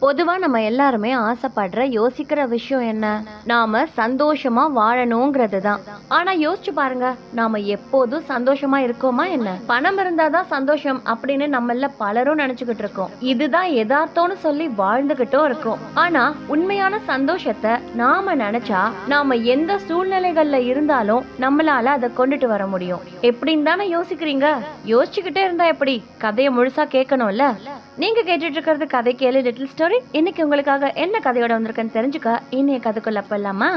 பொதுவா நம்ம எல்லாருமே ஆசைப்படுற யோசிக்கிற விஷயம் என்ன? நாம சந்தோஷமா வாழணுங்கிறது தான் ஆனா யோசிச்சு பாருங்க நாம எப்போதும் சந்தோஷமா இருக்கோமா என்ன? பணம் இருந்தாதான் சந்தோஷம் அப்படின்னு நம்மள பலரும் நினைச்சுக்கிட்டு இருக்கோம். இதுதான் எதார்த்தம்னு சொல்லி வாழ்ந்துகிட்டும் இருக்கோம். ஆனா உண்மையான சந்தோஷத்தை நாம நினைச்சா நாம எந்த சூழ்நிலைகள்ல இருந்தாலும் நம்மளால அதை கொண்டுட்டு வர முடியும். எப்படின்னு தானே யோசிக்கிறீங்க? யோசிச்சுக்கிட்டே இருந்தா எப்படி? கதையை முழுசா கேட்கணும்ல? நீங்க கேட்டுட்டு இருக்கிறது கதை கேளு லிட்டில் ஸ்டோரி இன்னைக்கு உங்களுக்காக என்ன கதையோட வந்திருக்குன்னு தெரிஞ்சுக்க இன்னைய கதைக்குள்ள போலாமா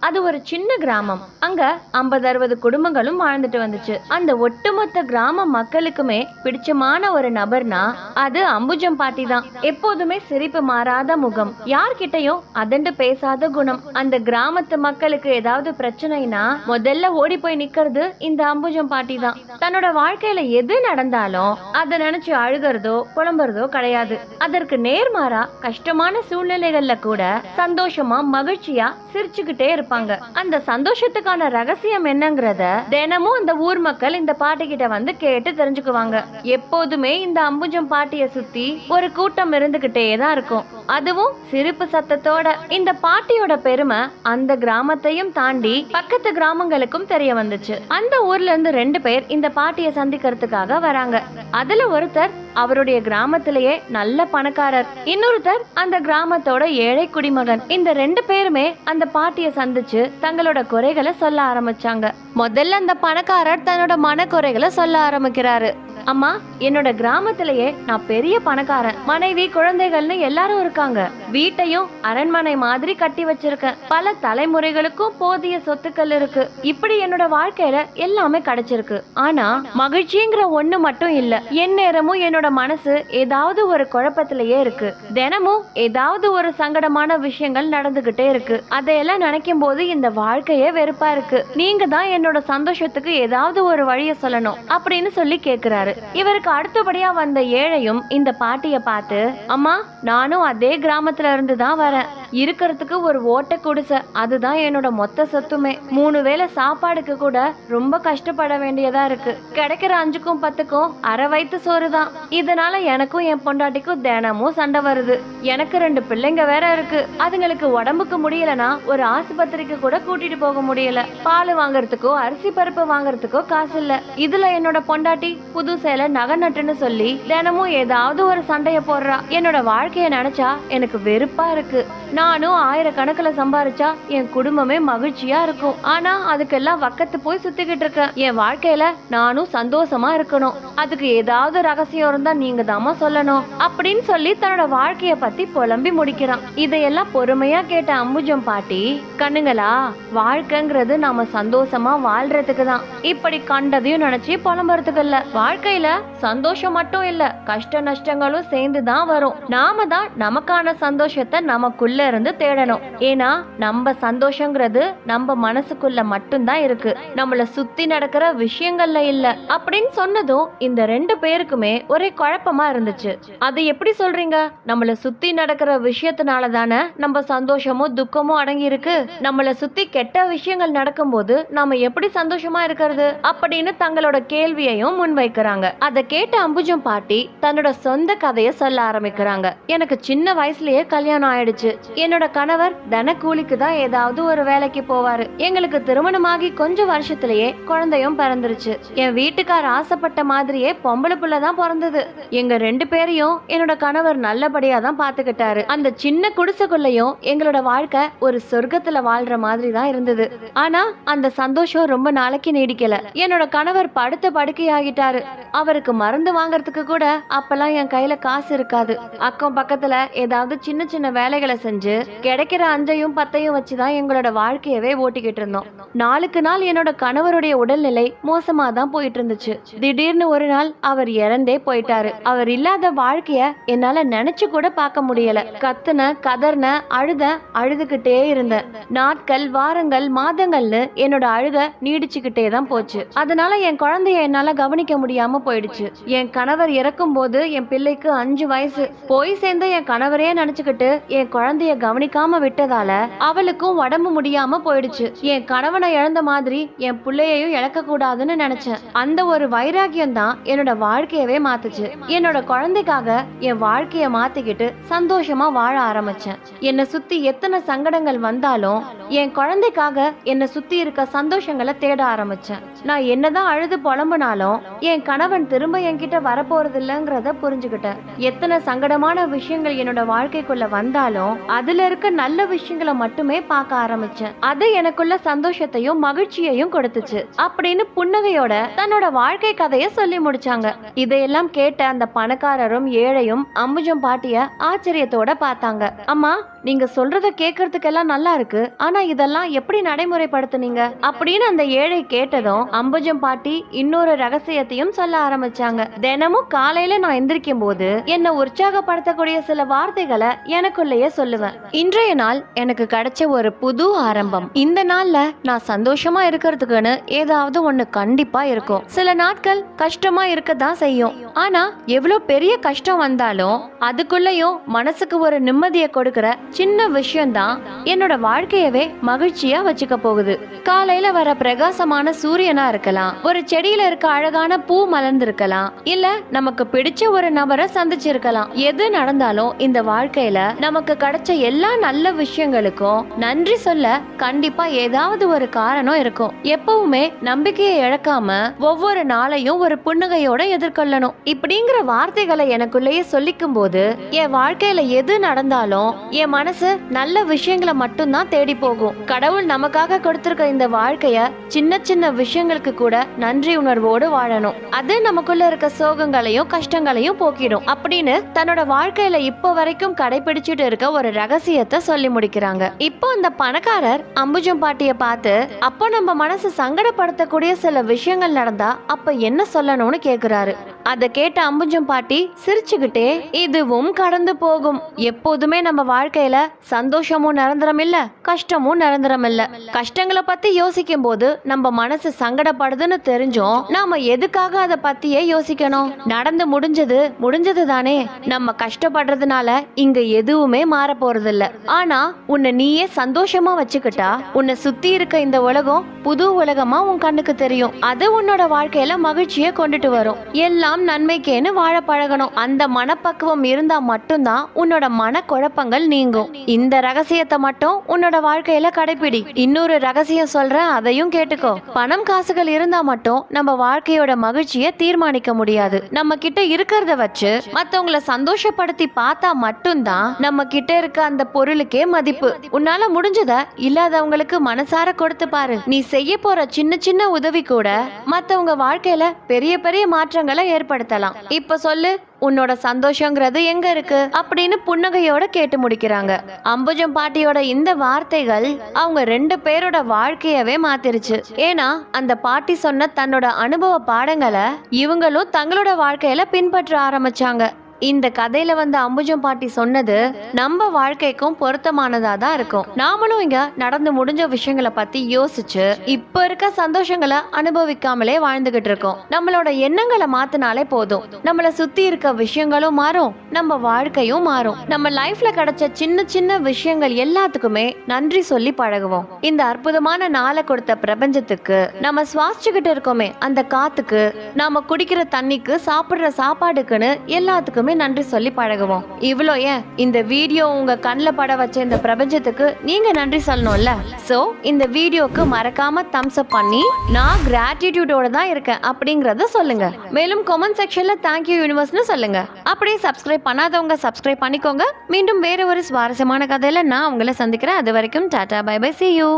அது ஒரு சின்ன கிராமம். அங்க ஐம்பது அறுபது குடும்பங்களும் வாழ்ந்துட்டு வந்துச்சு. அந்த ஒட்டுமொத்த கிராம மக்களுக்குமே பிடிச்சமான ஒரு நபர்னா அது அம்புஜம் பாட்டி தான். எப்போதுமே சிரிப்பு மாறாத முகம். யார்கிட்டயும் அதண்டு பேசாத குணம். அந்த கிராமத்து மக்களுக்கு ஏதாவது பிரச்சனைனா முதல்ல ஓடி போய் நிக்கிறது இந்த அம்புஜம் பாட்டி தான். தன்னோட வாழ்க்கையில எது நடந்தாலும் அதை நினைச்சு அழுகிறதோ புலம்புறதோ கிடையாது. அதற்கு நேர்மாறா கஷ்டமான சூழ்நிலைகள்ல கூட சந்தோஷமா மகிழ்ச்சியா சிரிச்சுக்கிட்டே இருப்பாங்க அந்த சந்தோஷத்துக்கான ரகசியம் என்னங்கறத தினமும் அந்த ஊர் மக்கள் இந்த பாட்டி கிட்ட வந்து கேட்டு தெரிஞ்சுக்குவாங்க. எப்போதுமே இந்த அம்புஜம் பாட்டிய சுத்தி ஒரு கூட்டம் இருந்துகிட்டே தான் இருக்கும். அதுவும் சிரிப்பு சத்தத்தோட. இந்த பாட்டியோட பெருமை அந்த கிராமத்தையும் தாண்டி பக்கத்து கிராமங்களுக்கும் தெரிய வந்துச்சு. அந்த ஊர்ல இருந்து ரெண்டு பேர் இந்த பாட்டிய சந்திக்கிறதுக்காக வராங்க. அதுல ஒருத்தர் அவருடைய கிராமத்திலேயே நல்ல பணக்காரர். இன்னொருத்தர் அந்த கிராமத்தோட ஏழை குடிமகன். இந்த ரெண்டு பேருமே அந்த பாட்டிய வந்துச்சு தங்களோட குறைகளை சொல்ல ஆரம்பிச்சாங்க. முதல்ல அந்த பணக்காரர் தன்னோட மனக்குறைகளை சொல்ல ஆரம்பிக்கிறாரு. அம்மா என்னோட கிராமத்திலேயே நான் பெரிய பணக்காரன். மனைவி குழந்தைகள்னு எல்லாரும் இருக்காங்க. வீட்டையும் அரண்மனை மாதிரி கட்டி வச்சிருக்கேன். பல தலைமுறைகளுக்கும் போதிய சொத்துக்கள் இருக்கு. இப்படி என்னோட வாழ்க்கையில எல்லாமே கிடைச்சிருக்கு. ஆனா மகிழ்ச்சிங்கிற ஒண்ணு மட்டும் இல்ல. என் நேரமும் என்னோட மனசு ஏதாவது ஒரு குழப்பத்திலேயே இருக்கு. தினமும் ஏதாவது ஒரு சங்கடமான விஷயங்கள் நடந்துகிட்டே இருக்கு. அதையெல்லாம் நினைக்கும் போது இந்த வாழ்க்கையே வெறுப்பா இருக்கு. நீங்க தான் என்னோட சந்தோஷத்துக்கு ஏதாவது ஒரு வழிய சொல்லணும் அப்படின்னு சொல்லி கேக்குறாரு. இவருக்கு அடுத்தபடியா வந்த ஏழையும் இந்த பாட்டிய பார்த்து அம்மா நானும் அதே கிராமத்துல இருந்து தான் வரேன். இருக்கிறதுக்கு ஒரு ஓட்ட குடிசை அதுதான் என்னோட மொத்த சொத்துமே. மூணு வேளை சாப்பாடுக்கு கூட ரொம்ப கஷ்டப்பட வேண்டியதா இருக்கு. கிடைக்கிற அஞ்சுக்கும் பத்துக்கும் அரை வயிற்று சோறு தான். இதனால எனக்கும் என் பொண்டாட்டிக்கும் தினமும் சண்டை வருது. எனக்கு ரெண்டு பிள்ளைங்க வேற இருக்கு. அதுங்களுக்கு உடம்புக்கு முடியலனா ஒரு ஆஸ்பத்திரிக்கு கூட கூட்டிட்டு போக முடியல. பால் வாங்குறதுக்கோ அரிசி பருப்பு வாங்குறதுக்கோ காசு இல்ல. இதுல என்னோட பொண்டாட்டி புது சேலை நகை நட்டுன்னு சொல்லி தினமும் ஏதாவது ஒரு சண்டைய போடுறா. என்னோட வாழ்க்கைய நினைச்சா எனக்கு வெறுப்பா இருக்கு. நானும் ஆயிரக்கணக்கில் சம்பாரிச்சா என் குடும்பமே மகிழ்ச்சியா இருக்கும். ஆனா அதுக்கெல்லாம் வக்கத்து போய் சுத்திக்கிட்டு இருக்கேன் என் வாழ்க்கையில நானும் சந்தோஷமா இருக்கணும். அதுக்கு ஏதாவது ரகசியம் இருந்தா நீங்க தாமா சொல்லணும். அப்படின்னு சொல்லி தன்னோட வாழ்க்கைய பத்தி புலம்பி முடிக்கிறான். இதையெல்லாம் பொறுமையா கேட்ட அம்புஜம் பாட்டி கண்ணுங்களா வாழ்க்கைங்கிறது நாம சந்தோஷமா வாழ்றதுக்கு தான். இப்படி கண்டதையும் நினைச்சு புலம்புறதுக்கு இல்ல. வாழ்க்கையில சந்தோஷம் மட்டும் இல்ல கஷ்ட நஷ்டங்களும் சேர்ந்து தான் வரும். நாம தான் நமக்கான சந்தோஷத்தை நமக்குள்ள இருந்து தேடணும். ஏன்னா நம்ம சந்தோஷங்கிறது நம்ம மனசுக்குள்ள மட்டும்தான் இருக்கு. நம்மள சுத்தி நடக்கிற விஷயங்கள்ல இல்ல. அப்படின்னு சொன்னதும் இந்த ரெண்டு பேருக்குமே ஒரே குழப்பமா இருந்துச்சு. அது எப்படி சொல்றீங்க? நம்மள சுத்தி நடக்கிற விஷயத்தினால தானே நம்ம சந்தோஷமும் துக்கமும் அடங்கி இருக்கு. நம்மள சுத்தி கெட்ட விஷயங்கள் நடக்கும்போது நாம எப்படி சந்தோஷமா இருக்கிறது? அப்படின்னு தங்களோட கேள்வியையும் முன்வைக்கிறாங்க. அதை கேட்ட அம்புஜம் பாட்டி தன்னோட சொந்த கதையை சொல்ல ஆரம்பிக்கிறாங்க. எனக்கு சின்ன வயசுலயே கல்யாணம் ஆயிடுச்சு. என்னோட கணவர் தனக்கூலிக்கு தான் ஏதாவது ஒரு வேலைக்கு போவாரு. எங்களுக்கு திருமணமாகி கொஞ்சம் வருஷத்திலேயே குழந்தையும் பிறந்துருச்சு. என் வீட்டுக்கார் ஆசைப்பட்ட மாதிரியே பொம்பளை புள்ள தான் பிறந்தது. எங்க ரெண்டு பேரையும் என்னோட கணவர் நல்லபடியா தான் பாத்துக்கிட்டாரு. அந்த சின்ன குடிசைக்குள்ளேயும் எங்களோட வாழ்க்கை ஒரு சொர்க்கத்துல வாழ்ற மாதிரி தான் இருந்தது. ஆனா அந்த சந்தோஷம் ரொம்ப நாளைக்கு நீடிக்கல. என்னோட கணவர் படுத்த படுக்கை ஆகிட்டாரு அவருக்கு மருந்து வாங்குறதுக்கு கூட அப்பெல்லாம் என் கையில காசு இருக்காது. அக்கம் பக்கத்துல ஏதாவது சின்ன சின்ன வேலைகளை செஞ்சு கிடைக்கிற அஞ்சையும் பத்தையும் வச்சுதான் எங்களோட வாழ்க்கையவே ஓட்டிக்கிட்டு இருந்தோம். நாளுக்கு நாள் என்னோட கணவருடைய உடல்நிலை மோசமா தான் போயிட்டு இருந்துச்சு திடீர்னு ஒரு நாள் அவர் இறந்தே போயிட்டாரு. அவர் இல்லாத வாழ்க்கைய என்னால நினைச்சு கூட பார்க்க முடியல. கத்துன கதர்ன அழுத அழுதுகிட்டே இருந்தேன். நாட்கள் வாரங்கள் மாதங்கள்னு என்னோட அழுக நீடிச்சுக்கிட்டே தான் போச்சு. அதனால என் குழந்தைய என்னால கவனிக்க முடியாம போயிடுச்சு. என் கணவர் இறக்கும் போது என் பிள்ளைக்கு அஞ்சு வயசு. போய் சேர்ந்து என் கணவரே நினைச்சுக்கிட்டு என் குழந்தைய கவனிக்காம விட்டதால அவளுக்கும் உடம்பு முடியாம போயிடுச்சு. என் கணவனை இழந்த மாதிரி என் பிள்ளையையும் இழக்க கூடாதுன்னு நினைச்சேன். அந்த ஒரு வைராக்கியம் தான் என்னோட வாழ்க்கையவே மாத்துச்சு. என்னோட குழந்தைக்காக என் வாழ்க்கைய மாத்திக்கிட்டு சந்தோஷமா வாழ ஆரம்பிச்சேன். என்னை சுத்தி எத்தனை சங்கடங்கள் வந்தாலும் என் குழந்தைக்காக என்னை சுத்தி இருக்க சந்தோஷங்களை தேட ஆரம்பிச்சேன். நான் என்னதான் அழுது புலம்புனாலும் என் கணவன் திரும்ப என்கிட்ட வரப்போறது இல்லைங்கிறத புரிஞ்சுக்கிட்டேன். எத்தனை சங்கடமான விஷயங்கள் என்னோட வாழ்க்கைக்குள்ள வந்தாலும் அதுல இருக்க நல்ல விஷயங்களை மட்டுமே பார்க்க ஆரம்பிச்சேன். அது எனக்குள்ள சந்தோஷத்தையும் மகிழ்ச்சியையும் கொடுத்துச்சு. அப்படின்னு புன்னகையோட தன்னோட வாழ்க்கை கதைய சொல்லி முடிச்சாங்க. இதையெல்லாம் கேட்ட அந்த பணக்காரரும் ஏழையும் அம்புஜம் பாட்டிய ஆச்சரியத்தோட பார்த்தாங்க. அம்மா நீங்க சொல்றத கேட்கறதுக்கெல்லாம் நல்லா இருக்கு. ஆனா இதெல்லாம் எப்படி நடைமுறைப்படுத்துனீங்க? அப்படின்னு அந்த ஏழை கேட்டதும் அம்புஜம் பாட்டி இன்னொரு ரகசியத்தையும் சொல்ல ஆரம்பிச்சாங்க. தினமும் காலையில நான் எந்திரிக்கும் போது என்ன உற்சாகப்படுத்தக்கூடிய சில வார்த்தைகளை எனக்குள்ளேயே சொல்லுவேன். இன்றைய நாள் எனக்கு கிடைச்ச ஒரு புது ஆரம்பம். இந்த நாள்ல நான் சந்தோஷமா இருக்கிறதுக்குன்னு ஏதாவது ஒண்ணு கண்டிப்பா இருக்கும். சில நாட்கள் கஷ்டமா இருக்கதான் செய்யும். ஆனா எவ்வளவு பெரிய கஷ்டம் வந்தாலும் அதுக்குள்ளயும் மனசுக்கு ஒரு நிம்மதியை கொடுக்கிற சின்ன விஷயம்தான். என்னோட வாழ்க்கையவே மகிழ்ச்சியா வச்சுக்க போகுது. காலையில வர பிரகாசமான சூரியனா இருக்கலாம். ஒரு செடியில இருக்க அழகான பூ மலர்ந்திருக்கலாம். இல்ல நமக்கு பிடிச்ச ஒரு நபரை சந்திச்சிருக்கலாம். எது நடந்தாலும் இந்த வாழ்க்கையில நமக்கு கிடைச்ச எல்லா நல்ல விஷயங்களுக்கும் நன்றி சொல்ல கண்டிப்பா ஏதாவது ஒரு காரணம் இருக்கும். எப்பவுமே நம்பிக்கையை இழக்காம ஒவ்வொரு நாளையும் ஒரு புன்னகையோட எதிர்கொள்ளணும். இப்படிங்கிற வார்த்தைகளை எனக்குள்ளேயே சொல்லிக்கும் போது என் வாழ்க்கையில எது நடந்தாலும் என் மனசு நல்ல விஷயங்களை மட்டும்தான் தேடி போகும். கடவுள் நமக்காக கொடுத்திருக்க இந்த வாழ்க்கைய சின்ன சின்ன விஷயங்களுக்கு கூட நன்றி உணர்வோடு வாழணும். அது நமக்குள்ள இருக்க சோகங்களையும் கஷ்டங்களையும் போக்கிடும். அப்படின்னு தன்னோட வாழ்க்கையில இப்ப வரைக்கும் கடைபிடிச்சிட்டு இருக்க ஒரு ரகசியத்தை சொல்லி முடிக்கிறாங்க. இப்போ அந்த பணக்காரர் அம்புஜம் பாட்டிய பார்த்து அப்போ நம்ம மனசு சங்கடப்படுத்தக்கூடிய சில விஷயங்கள் நடந்தா அப்ப என்ன சொல்லணும்னு கேக்குறாரு. அதை கேட்ட அம்புஜம் பாட்டி சிரிச்சுக்கிட்டே இதுவும் கடந்து போகும். எப்போதுமே நம்ம வாழ்க்கையில சந்தோஷமும் நிரந்தரம் இல்ல கஷ்டமும் நிரந்தரம் இல்ல. கஷ்டங்களை பத்தி யோசிக்கும் போது நம்ம மனசு சங்கடப்படுதுன்னு தெரிஞ்சும் நாம எதுக்காக அதை பத்தியே யோசிக்கணும்? நடந்து முடிஞ்சது முடிஞ்சது தானே நம்ம கஷ்டப்படுறதுனால இங்க எதுவுமே மாற போறது இல்ல ஆனா உன்னை நீயே சந்தோஷமா வச்சுக்கிட்டா உன்னை சுத்தி இருக்க இந்த உலகம் புது உலகமா உன் கண்ணுக்கு தெரியும். அது உன்னோட வாழ்க்கையில மகிழ்ச்சியை கொண்டுட்டு வரும். எல்லாம் நன்மைக்கேன்னு வாழ பழகணும். அந்த மனப்பக்குவம் இருந்தா மட்டும்தான் உன்னோட மன குழப்பங்கள் நீங்கும். இந்த ரகசியத்தை மட்டும் உன்னோட வாழ்க்கையில கடைபிடி இன்னொரு ரகசியம் சொல்றேன் அதையும் கேட்டுக்கோ. பணம் காசுகள் இருந்தா மட்டும் நம்ம வாழ்க்கையோட மகிழ்ச்சியை தீர்மானிக்க முடியாது. நம்ம கிட்ட இருக்கிறத வச்சு மத்தவங்கள சந்தோஷப்படுத்தி பார்த்தா மட்டும்தான் நம்ம கிட்ட இருக்க அந்த பொருளுக்கே மதிப்பு. உன்னால முடிஞ்சத இல்லாதவங்களுக்கு மனசார கொடுத்து பாரு. நீ செய்ய போற சின்ன சின்ன உதவி கூட மத்தவங்க வாழ்க்கையில பெரிய பெரிய மாற்றங்களை ஏற்படுத்தலாம். இப்ப சொல்லு உன்னோட சந்தோஷங்கிறது எங்க இருக்கு? அப்படின்னு புன்னகையோட கேட்டு முடிக்கிறாங்க. அம்புஜம் பாட்டியோட இந்த வார்த்தைகள் அவங்க ரெண்டு பேரோட வாழ்க்கையவே மாத்திருச்சு. ஏன்னா அந்த பாட்டி சொன்ன தன்னோட அனுபவ பாடங்களை இவங்களும் தங்களோட வாழ்க்கையில பின்பற்ற ஆரம்பிச்சாங்க. இந்த கதையில வந்த அம்புஜம் பாட்டி சொன்னது நம்ம வாழ்க்கைக்கும் பொருத்தமானதா தான் இருக்கும். நாமளும் இங்க நடந்து முடிஞ்ச விஷயங்களை பத்தி யோசிச்சு இப்ப இருக்க சந்தோஷங்களை அனுபவிக்காமலே வாழ்ந்துகிட்டு இருக்கோம். நம்மளோட எண்ணங்களை மாத்தினாலே போதும். நம்மள சுத்தி இருக்க விஷயங்களும் மாறும். நம்ம வாழ்க்கையும் மாறும். நம்ம லைஃப்ல கிடைச்ச சின்ன சின்ன விஷயங்கள் எல்லாத்துக்குமே நன்றி சொல்லி பழகுவோம். இந்த அற்புதமான நாளை கொடுத்த பிரபஞ்சத்துக்கு நம்ம சுவாசிச்சுக்கிட்டு இருக்கோமே அந்த காத்துக்கு நாம குடிக்கிற தண்ணிக்கு சாப்பிடுற சாப்பாடுக்குன்னு எல்லாத்துக்கும் நன்றி சொல்லி பழகுவோம். இவ்வளோ ஏன்? இந்த வீடியோ உங்க கண்ணில் பட வச்ச இந்த பிரபஞ்சத்துக்கு நீங்க நன்றி சொல்லணும்ல? ஸோ இந்த வீடியோக்கு மறக்காம தம்ஸ் அப் பண்ணி நான் கிராட்டிடியூடோட தான் இருக்கேன் அப்படிங்கறத சொல்லுங்க. மேலும் கமெண்ட் செக்ஷன்ல தேங்க்யூ யூனிவர்ஸ்னு சொல்லுங்க. அப்படியே சப்ஸ்கிரைப் பண்ணாதவங்க சப்ஸ்கிரைப் பண்ணிக்கோங்க. மீண்டும் வேற ஒரு சுவாரஸ்யமான கதையில நான் உங்களை சந்திக்கிறேன். அது வரைக்கும் ta-ta bye bye see you